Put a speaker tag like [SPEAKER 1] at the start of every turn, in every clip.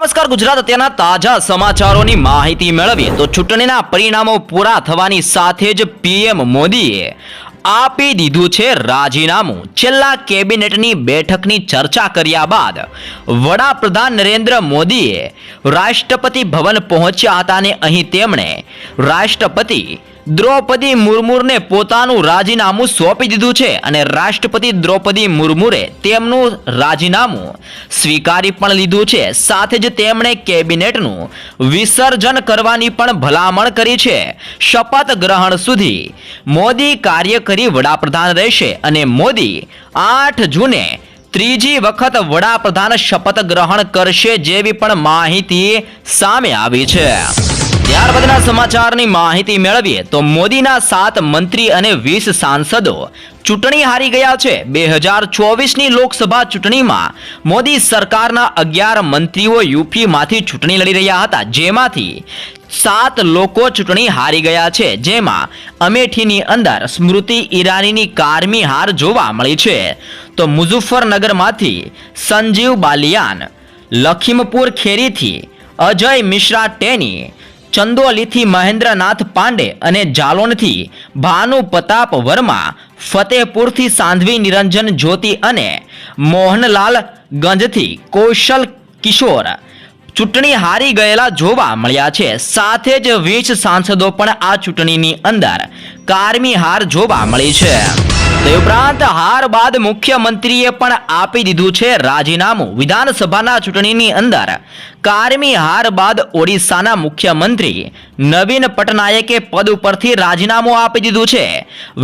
[SPEAKER 1] નમસ્કાર, ગુજરાત અત્યારના તાજા સમાચારોની માહિતી મેળવીએ તો ચૂંટણીના પરિણામો પૂરા થવાની સાથે જ પીએમ મોદીએ આપી દીધું છે રાજીનામું. છેલ્લા કેબિનેટની બેઠકની ચર્ચા કર્યા બાદ વડાપ્રધાન નરેન્દ્ર મોદીએ રાષ્ટ્રપતિ ભવન પહોંચ્યા હતા અને અહીં તેમણે રાષ્ટ્રપતિ દ્રૌપદી મુર્મુને પોતાનું રાજીનામું સોંપી દીધું છે અને રાષ્ટ્રપતિ દ્રૌપદી મુર્મુએ તેમનું રાજીનામું સ્વીકારી પણ લીધું છે. સાથે જ તેમણે કેબિનેટનું વિસર્જન કરવાની પણ ભલામણ કરી છે. શપથ ગ્રહણ સુધી મોદી કાર્ય કરી વડાપ્રધાન રહેશે અને મોદી આઠ જૂને ત્રીજી વખત વડાપ્રધાન શપથ ગ્રહણ કરશે જેવી પણ માહિતી સામે આવી છે. ત્યારબાદના સમાચારની માહિતી મેળવીએ તો મોદીના સાત મંત્રી અને વીસ સાંસદો ચૂંટણી હારી ગયા છે. બે હજાર ચોવીસની લોકસભા ચૂંટણીમાં મોદી સરકારના અગિયાર મંત્રીઓ યુપીમાંથી ચૂંટણી લડી રહ્યા હતા. જેમાંથી સાત લોકો ચૂંટણી હારી ગયા છે. જેમાં અમેઠીની અંદર સ્મૃતિ ઈરાનીની કારમી હાર જોવા મળી છે. તો મુઝફ્ફરનગરમાંથી સંજીવ બાલિયાન, લખીમપુર ખેરીથી અજય મિશ્રા ટેની ચંદોલીથી મહેન્દ્રનાથ પાંડે અને જાલોનથી ભાનુ પ્રતાપ વર્મા ફતેહપુરથી સાંધવી નિરંજન જ્યોતિ અને મોહનલાલ ગંજથી કૌશલ કિશોર ચૂંટણી હારી ગયેલા જોવા મળ્યા છે. સાથે જ વીસ સાંસદો પણ આ ચૂંટણીની અંદર કારમી હાર જોવા મળી છે. તે ઉપરાંત હાર બાદ મુખ્યમંત્રીએ પણ આપી દીધું છે રાજીનામું. વિધાનસભાના ચૂંટણીની અંદર કારમી હાર બાદ ઓડિશાના મુખ્યમંત્રી નવીન પટનાયકે પદ ઉપરથી રાજીનામું આપી દીધું છે.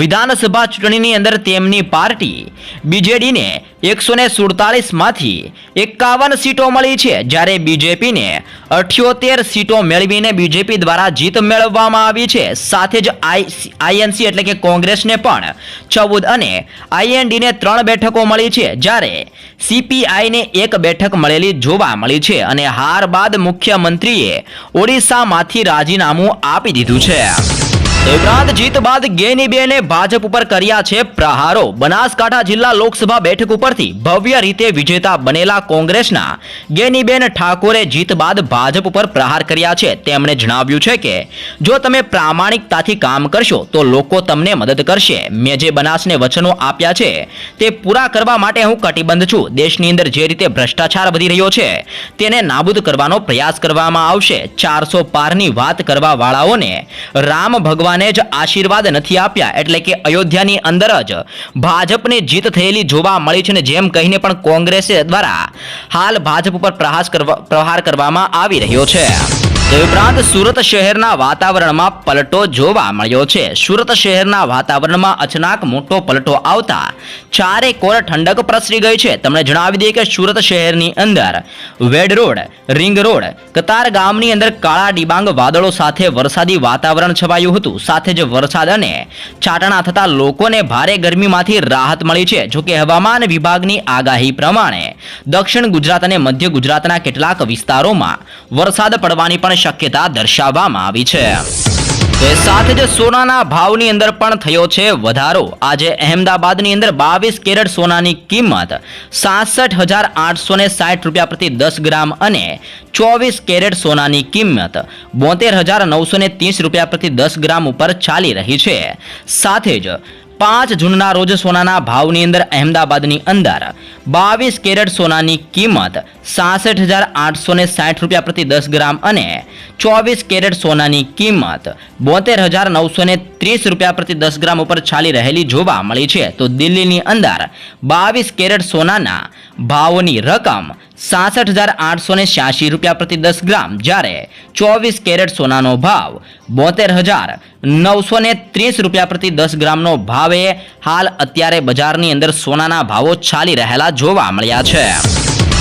[SPEAKER 1] વિધાનસભા ચૂંટણીની અંદર તેમની પાર્ટી બીજેડીને એકસો ને સુડતાલીસમાંથી એકાવન સીટો મળી છે, જ્યારે બીજેપીને અઠ્યોતેર સીટો મેળવીને બીજેપી દ્વારા જીત મેળવવામાં આવી છે. સાથે જ આઈએનસી એટલે કે કોંગ્રેસને પણ ચૌદ અને આઈએનડીને ત્રણ બેઠકો મળી છે, જ્યારે સીપીઆઈને એક બેઠક મળેલી જોવા મળી છે અને હાર બાદ મુખ્યમંત્રીએ ઓડિશામાંથી રાજીનામું આપી દીધું છે. તે ઉપરાંત જીત બાદ ગેનીબેને ભાજપ ઉપર કર્યા છે પ્રહારો. બનાસકાંઠા જિલ્લા લોકસભા બેઠક ઉપરથી ભવ્ય રીતે વિજેતા બનેલા કોંગ્રેસના ગેનીબેન ઠાકોરે જીત બાદ ભાજપ ઉપર પ્રહાર કર્યા છે. તેમણે જણાવ્યું છે કે, જો તમે પ્રામાણિકતાથી કામ કરશો, તો લોકો તમને મદદ કરશે. મેં જે બનાસને વચનો આપ્યા છે, તે પૂરા કરવા માટે હું કટિબદ્ધ છું. દેશની અંદર જે રીતે ભ્રષ્ટાચાર વધી રહ્યો છે, તેને નાબૂદ કરવાનો પ્રયાસ કરવામાં આવશે. ચારસો પારની વાત કરવા વાળાઓને રામ ભગવાને જ આશીર્વાદ નથી આપ્યા, એટલે કે અયોધ્યાની અંદર જ ભાજપને જીત થયેલી જોવા મળી છે ને જેમ કહીને પણ કોંગ્રેસ દ્વારા હાલ ભાજપ ઉપર પ્રહાસ કરવા, પ્રહાર કરવામાં આવી રહ્યો છે. તે ઉપરાંત સુરત શહેરના વાતાવરણમાં પલટો જોવા મળ્યો છે. સુરત શહેરના વાતાવરણમાં અચાનક મોટો પલટો આવતા ચારે કોર ઠંડક પ્રસરી ગઈ છે. તમને જણાવી દઈએ કે સુરત શહેરની અંદર વેડ રોડ, રિંગ રોડ, કતાર ગામની અંદર કાળા ડિબાંગ વાદળો સાથે વરસાદી વાતાવરણ છવાયું હતું. સાથે જ વરસાદ અને છાટણા થતા લોકોને ભારે ગરમીમાંથી રાહત મળી છે. જોકે હવામાન વિભાગની આગાહી પ્રમાણે દક્ષિણ ગુજરાત અને મધ્ય ગુજરાતના કેટલાક વિસ્તારોમાં વરસાદ પડવાની પણ શક્યતા દર્શાવવામાં આવી છે. સાથે જ સોનાના ભાવની અંદર પણ થયો છે વધારો. આજે અહેમદાબાદની અંદર બાવીસ કેરેટ સોનાની કિંમત સાસઠ હજાર આઠસો ને સાઠ રૂપિયા પ્રતિ દસ ગ્રામ અને ચોવીસ કેરેટ સોનાની કિંમત બોતેર હજાર નવસો ને ત્રીસ રૂપિયા પ્રતિ દસ ગ્રામ ઉપર ચાલી રહી છે. સાથે જ પાંચ જૂનના રોજ સોનાના ભાવની અંદર અહેમદાબાદની અંદર બાવીસ કેરેટ સોનાની કિંમત સાસઠ હજાર આઠસો ને સાઠ રૂપિયા પ્રતિ દસ ગ્રામ અને ચોવીસ કેરેટ સોનાની કિંમત બોતેર હજાર નવસો ને ત્રીસ રૂપિયા પ્રતિ દસ ગ્રામ ઉપર ચાલી રહેલી જોવા મળી છે. તો દિલ્હીની અંદર બાવીસ કેરેટ સોનાના ભાવની રકમ સાસઠ હજાર આઠસો ને છ્યાસી રૂપિયા પ્રતિ દસ ગ્રામ, જ્યારે ચોવીસ કેરેટ સોનાનો ભાવ બોતેર હજાર નવસો ને ત્રીસ રૂપિયા પ્રતિ દસ ગ્રામનો ભાવે હાલ અત્યારે બજારની અંદર સોનાના ભાવો ચાલી રહેલા જોવા મળ્યા છે.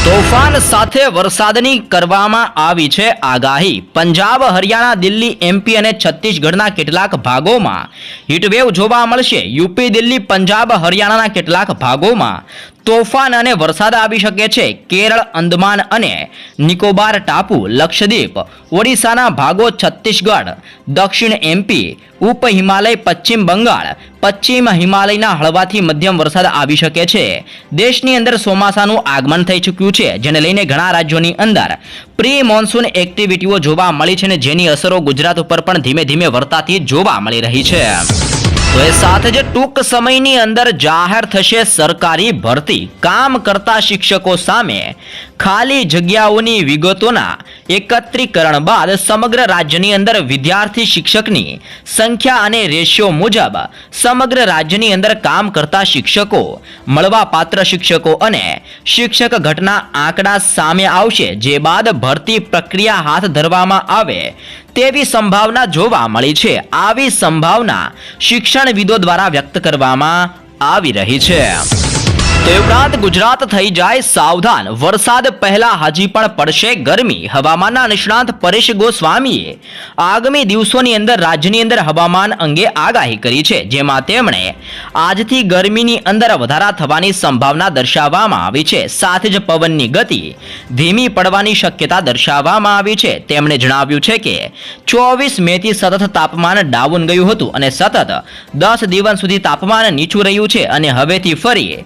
[SPEAKER 1] તોફાન સાથે વરસાદની કરવામાં આવી છે આગાહી. પંજાબ, હરિયાણા, દિલ્હી એમપી અને છત્તીસગઢના કેટલાક ભાગોમાં હીટવેવ જોવા મળશે. યુપી, દિલ્હી, પંજાબ, હરિયાણાના કેટલાક ભાગોમાં તોફાન અને વરસાદ આવી શકે છે. કેરળ, અંદમાન અને નિકોબાર ટાપુ, લક્ષદ્વીપ, ઓડિશાના ભાગો, છત્તીસગઢ, દક્ષિણ એમપી ઉપ હિમાલય, પશ્ચિમ બંગાળ, પશ્ચિમ હિમાલયના હળવાથી મધ્યમ વરસાદ આવી શકે છે. દેશની અંદર ચોમાસાનું આગમન થઈ ચૂક્યું છે, જેને લઈને ઘણા રાજ્યોની અંદર પ્રી મોન્સૂન એક્ટિવિટીઓ જોવા મળી છે અને જેની અસરો ગુજરાત ઉપર પણ ધીમે ધીમે વર્તાતી જોવા મળી રહી છે. તો સાથે જ ટૂંક સમયની અંદર જાહેર થશે સરકારી ભરતી. કામ કરતા શિક્ષકો સામે ખાલી જગ્યાઓની વિગતોના એકત્રીકરણ બાદ સમગ્ર રાજ્યની અંદર વિદ્યાર્થી શિક્ષકની સંખ્યા અને રેશિયો મુજબ સમગ્ર રાજ્યની અંદર કામ કરતા શિક્ષકો મળવાપાત્ર શિક્ષકો અને શિક્ષક ઘટના આંકડા સામે આવશે. જે બાદ ભરતી પ્રક્રિયા હાથ ધરવામાં આવે તેવી સંભાવના જોવા મળી છે. આવી સંભાવના શિક્ષણવિદો દ્વારા વ્યક્ત કરવામાં આવી રહી છે. તે ઉપરાંત ગુજરાત થઈ જાય સાવધાન. વરસાદ પહેલા હજી પણ પડશે ગરમી. હવામાનના નિષ્ણાંત પરેશ ગોસ્વામીએ આગામી દિવસોની અંદર રાજ્યની અંદર હવામાન અંગે આગાહી કરી છે, જેમાં તેમણે આજથી ગરમીની અંદર વધારા થવાની સંભાવના દર્શાવવામાં આવી છે. સાથે જ પવનની ગતિ ધીમી પડવાની શક્યતા દર્શાવવામાં આવી છે. તેમણે જણાવ્યું છે કે ચોવીસ મેથી સતત તાપમાન ડાઉન ગયું હતું અને સતત દસ દિવસ સુધી તાપમાન નીચું રહ્યું છે અને હવેથી ફરી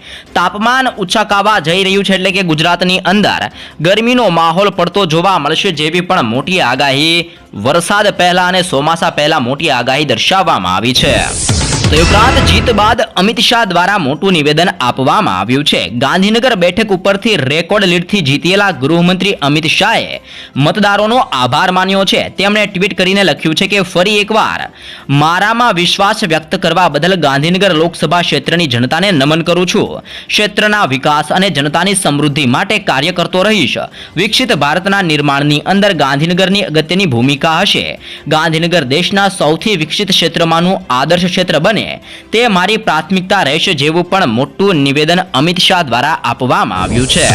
[SPEAKER 1] તાપમાન ઉછાકાવા જઈ રહ્યું છે એટલે કે ગુજરાતની અંદર ગરમીનો માહોલ પડતો જોવા મળશે જેવી પણ મોટી આગાહી. વરસાદ પહેલા અને ચોમાસા પહેલા મોટી આગાહી દર્શાવવામાં આવી છે. તે જીત બાદ અમિત શાહ દ્વારા મોટું નિવેદન આપવામાં આવ્યું છે. ગાંધીનગર બેઠક ઉપરથી રેકોર્ડ લીડથી જીતેલા ગૃહમંત્રી અમિત શાહે મતદારોનો આભાર માન્યો છે. તેમણે ટ્વીટ કરીને લખ્યું છે કે ફરી એકવાર મારામાં વિશ્વાસ વ્યક્ત કરવા બદલ ગાંધીનગર લોકસભા ક્ષેત્રની જનતાને નમન કરું છું. ક્ષેત્રના વિકાસ અને જનતાની સમૃદ્ધિ માટે કાર્ય કરતો રહીશ. વિકસિત ભારતના નિર્માણની અંદર ગાંધીનગરની અગત્યની ભૂમિકા હશે. ગાંધીનગર દેશના સૌથી વિકસિત ક્ષેત્રમાંનું આદર્શ ક્ષેત્ર બને. તે મારી પ્રાથમિકતા રહેશે જેવું પણ મોટું નિવેદન અમિત શાહ દ્વારા આપવામાં આવ્યું છે.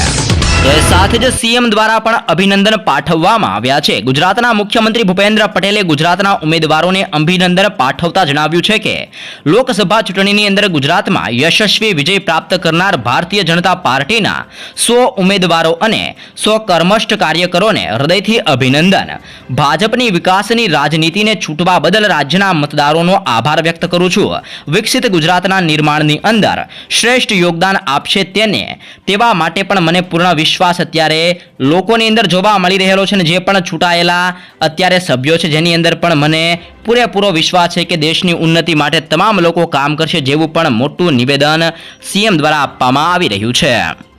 [SPEAKER 1] સાથે જ સીએમ દ્વારા પણ અભિનંદન પાઠવવામાં આવ્યા છે. ગુજરાતના મુખ્યમંત્રી ભૂપેન્દ્ર પટેલે ગુજરાતના ઉમેદવારોને અભિનંદન પાઠવતા જણાવ્યું છે કે, લોકસભા ચૂંટણીની અંદર ગુજરાતમાં યશસ્વી વિજય પ્રાપ્ત કરનાર ભારતીય જનતા પાર્ટીના સો ઉમેદવારો અને સો કર્મષ્ઠ કાર્યકરોને હૃદયથી અભિનંદન. ભાજપની વિકાસની રાજનીતિને છૂટવા બદલ રાજ્યના મતદારોનો આભાર વ્યક્ત કરું છું. વિકસિત ગુજરાતના નિર્માણની અંદર શ્રેષ્ઠ યોગદાન આપશે તેને, તેવા માટે પણ મને પૂર્ણ વિશ્વાસ અત્યારે લોકોની અંદર જોવા મળી રહેલો છે ને જે પણ છૂટાયેલા અત્યારે સભ્યો છે, જેની અંદર પણ મને પૂરેપૂરો વિશ્વાસ છે કે દેશની ઉન્નતિ માટે તમામ લોકો કામ કરશે જેવું પણ મોટું નિવેદન સીએમ દ્વારા આપવામાં આવી રહ્યું છે.